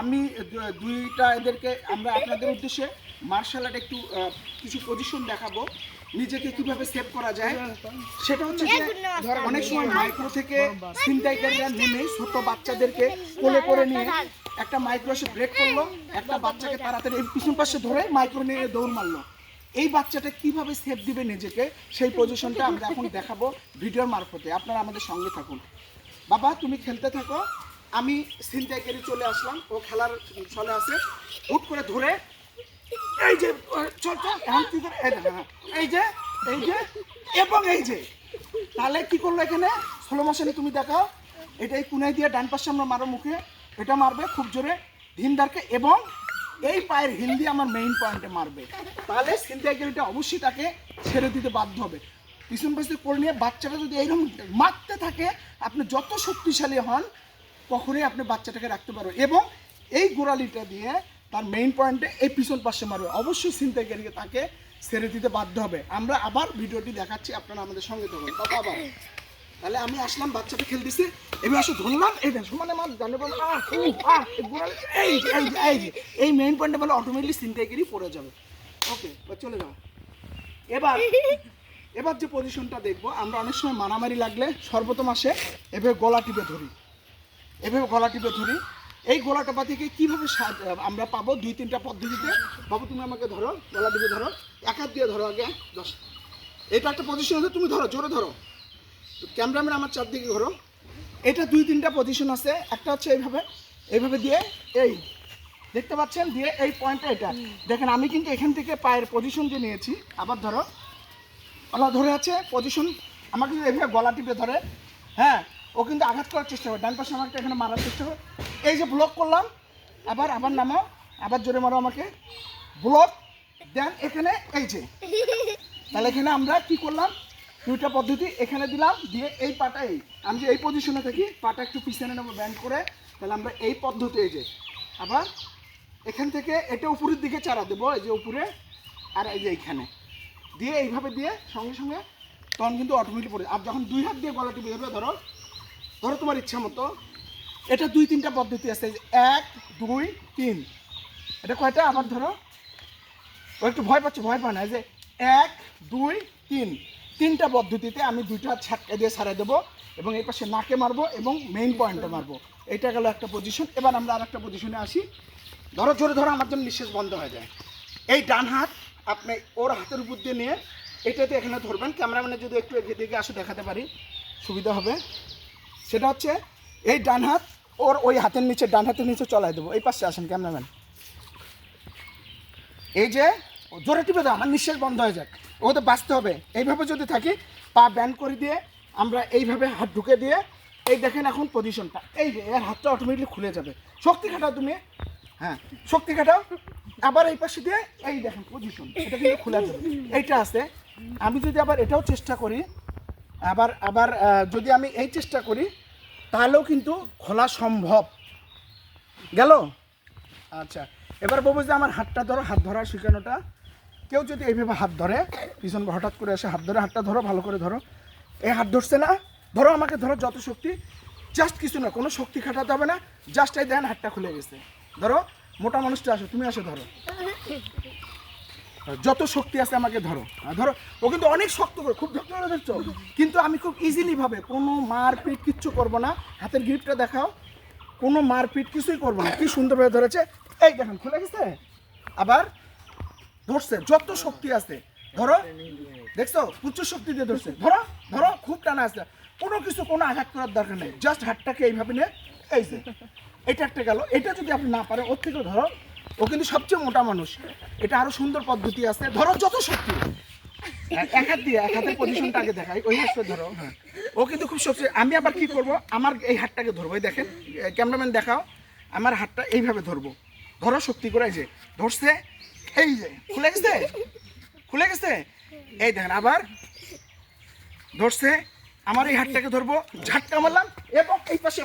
আমি দুইটা এদেরকে আমরা আপনাদের উদ্দেশ্যে মার্শাল আর্ট একটু কিছু পজিশন দেখাবো। নিজেকে কীভাবে সেভ করা যায়। সেটা হচ্ছে যে অনেক সময় মাইক্রো থেকে নেমে ছোট বাচ্চাদেরকে কোলে করে নিয়ে একটা মাইক্রো এসে ব্রেক করল, একটা বাচ্চাকে তাড়াতাড়ি পিছন পাশে ধরে মাইক্রো নিয়ে দৌড় মারলো। এই বাচ্চাটা কীভাবে সেভ দিবে নিজেকে? সেই পজিশনটা আমরা এখন দেখাবো ভিডিওর মারফতে। আপনারা আমাদের সঙ্গে থাকুন। বাবা, তুমি খেলতে থাকো। আমি ছিনতাইকারী চলে আসলাম, ও খেলার চলে আসে হুট করে ধরে, এই যে চল চল এই যে এই যে, এবং এই যে। তাহলে কি করল এখানে? ষোলো মাসে তুমি দেখাও এটা এই কুনাই দিয়ে ডান পাশে আমরা মারো মুখে, এটা মারবে খুব জোরে ধিমদারকে এবং এই পায়ের হিন্দি আমার মেইন পয়েন্টে মারবে। তাহলে ছিনতাইকারীটা অবশ্যই তাকে ছেড়ে দিতে বাধ্য হবে। পিছন পাশে করে নিয়ে বাচ্চাটা যদি এইরকম মারতে থাকে, আপনি যত শক্তিশালী হন কখনোই আপনি বাচ্চাটাকে রাখতে পারবেন এবং এই গোড়ালিটা দিয়ে তার মেইন পয়েন্টে এই পিছন পাশে মারবে। অবশ্যই ছিনতাইকারীকে তাকে ছেড়ে দিতে বাধ্য হবে। আমরা আবার ভিডিওটি দেখাচ্ছি, আপনারা আমাদের সঙ্গে থাকুন। বাবা বাবা। তাহলে আমি আসলাম বাচ্চাটা খেলতেছে এবার আসে ধরলাম এই দেখ সমানে মাছ জানে এই যে, এই মেইন পয়েন্টে বলে অটোমেটিকলি ছিনতাইকারী পড়ে যাবে। ওকে চলে যাও। এবার এবার যে পজিশনটা দেখব, আমরা অনেক সময় মারামারি লাগলে সর্বপ্রথম আসে, এভাবে গলা টিপে ধরি। এভাবে গলা টিপে ধরি। এই গলা টেপা থেকে কীভাবে আমরা পাবো দুই, তিনটা পদ্ধতিতে? বাবু, তুমি আমাকে ধরো, গলা টিপে ধরো, এক হাত দিয়ে ধরো আগে, দশ। এটা একটা পজিশন আছে, তুমি ধরো, জোরে ধরো। ক্যামেরাম্যান আমার চারদিকে ধরো এটা দুই, তিনটা পজিশন আছে, একটা হচ্ছে এইভাবে এইভাবে দিয়ে, এই, দেখতে পাচ্ছেন? দিয়ে এই পয়েন্টটা এটা। দেখেন, আমি কিন্তু এখান থেকে পায়ের পজিশন যে নিয়েছি, আবার ধরো। গলা ধরে আছে পজিশন আমাকে যদি এভাবে গলা টিপে ধরে হ্যাঁ ও কিন্তু আঘাত করার চেষ্টা করে। ডান পাশে আমাকে এখানে মারার চেষ্টা করে। এই যে ব্লক করলাম, আবার আবার নামাও আবার জোরে মারো আমাকে। ব্লক দেন এখানে এই যে। তাহলে এখানে আমরা কি করলাম? দুইটা পদ্ধতি এখানে দিলাম, দিয়ে এই পাটা এই। আমি যে এই পজিশনে থাকি, পাটা একটু পিছনে নেব ব্যান্ড করে। তাহলে আমরা এই পদ্ধতি এই যে। আবার এখান থেকে এটা উপরের দিকে চারা দেবো, এই যে উপরে, আর এই যে এইখানে দিয়ে এইভাবে দিয়ে সঙ্গে সঙ্গে তখন কিন্তু অটোমেটিক পড়ে। আর যখন দুই হাত দিয়ে গলা ধরবে, ধরো ধরো তোমার ইচ্ছা মতো। এটা দুই তিনটা পদ্ধতি আছে এক, দুই, তিন। এটা কয়টা? আবার ধরো। ও একটু ভয় পাচ্ছে, ভয় পায় না। যে এক, দুই, তিন। তিনটা পদ্ধতিতে আমি দুইটা ছাটকা দিয়ে ছাড়াই দেবো এবং এই পাশে নাকে মারবো এবং মেইন পয়েন্টে মারবো। এটা গেল একটা পজিশন এবার আমরা আর একটা পজিশনে আসি। ধরো, জোরে ধরো আমার জন্য নিঃশ্বাস বন্ধ হয়ে যায়। এই ডান হাত আপনি ওর হাতের উপর দিয়ে নিয়ে এটাতে এখানে ধরবেন। ক্যামেরাম্যানে যদি একটু এগিয়ে দিকে আসে, দেখাতে পারি। সুবিধা হবে। সেটা হচ্ছে এই ডান হাত, ওর ওই হাতের নিচে, ডান হাতের নিচে চলাই দেবো। এই পাশে আসেন ক্যামেরাম্যান এই যে, জোরে টিপে দাও, আমার নিঃশ্বাস বন্ধ হয়ে যাক। ও তো বাঁচতে হবে। এইভাবে যদি থাকি, পা ব্যান্ড করে দিয়ে, আমরা এইভাবে হাত ঢুকে দিয়ে, এই দেখেন এখন পজিশনটা এই যে, এর হাতটা অটোমেটিকলি খুলে যাবে। শক্তি খাটাও তুমি। হ্যাঁ শক্তি খাটাও। আবার এই পাশে দিয়ে, এই দেখেন পজিশন এটা কিন্তু খুলে যাবে। এইটা আছে। আমি যদি আবার এটাও চেষ্টা করি আবার আবার যদি আমি এই চেষ্টা করি, তাহলেও কিন্তু খোলা সম্ভব। গেল? আচ্ছা এবার বলব যে আমার হাতটা ধরো, হাত ধরার শেখানোটা। কেউ যদি এইভাবে হাত ধরে, পিছন হঠাৎ করে এসে হাত ধরে, হাতটা ধরো, ভালো করে ধরো। এই হাত ধরছে না? ধরো আমাকে, ধরো যত শক্তি জাস্ট কিছু না, কোনো শক্তি খাটাতে হবে না জাস্ট এই দেন হাতটা খুলে গেছে। ধরো, মোটা মানুষটা আসো, তুমি আসো, ধরো। যত শক্তি আছে আমাকে ধরো। ধরো, ও কিন্তু অনেক শক্ত করে, খুব করে ধরছো। কিন্তু আমি খুব ইজিলি ভাবে কোনো মারপিট কিচ্ছু করব না। হাতের গ্রিপটা দেখাও। কোনো মারপিট কিছুই করব না। কি সুন্দরভাবে ধরেছে। এই দেখেন, খুলে গেছে? আবার ধরছে, যত শক্তি আছে। ধরো, দেখছ? প্রচুর শক্তি দিয়ে ধরছে। ধরো ধরো, খুব টানা আছে। কোনো কিছু, কোনো আঘাত করার দরকার নেই। জাস্ট হাতটাকে এইভাবে নিয়ে, এই যে, এটা একটা গেল। এটা যদি আপনি না পারেন, ওর থেকে ধরো ও কিন্তু সবচেয়ে মোটা মানুষ। এটা আরও সুন্দর পদ্ধতি আছে। ধরো যত শক্তি। এক- হাত দিয়ে, এক হাতের পজিশনটা আগে দেখাই। ওই হাতটা ধরো। ও কিন্তু খুব শক্তি আমি আবার কি করব? আমার এই হাতটাকে ধরবো। এই দেখেন ক্যামেরাম্যান দেখাও। আমার হাতটা এইভাবে ধরবো। ধরো শক্তি করে যে, ধরছে, এই যে, খুলে গেছে? খুলে গেছে? এই দেখেন, আবার ধরছে। আমার এই হাতটাকে ধরবো। ঝাটকা মারলাম এবং এই পাশে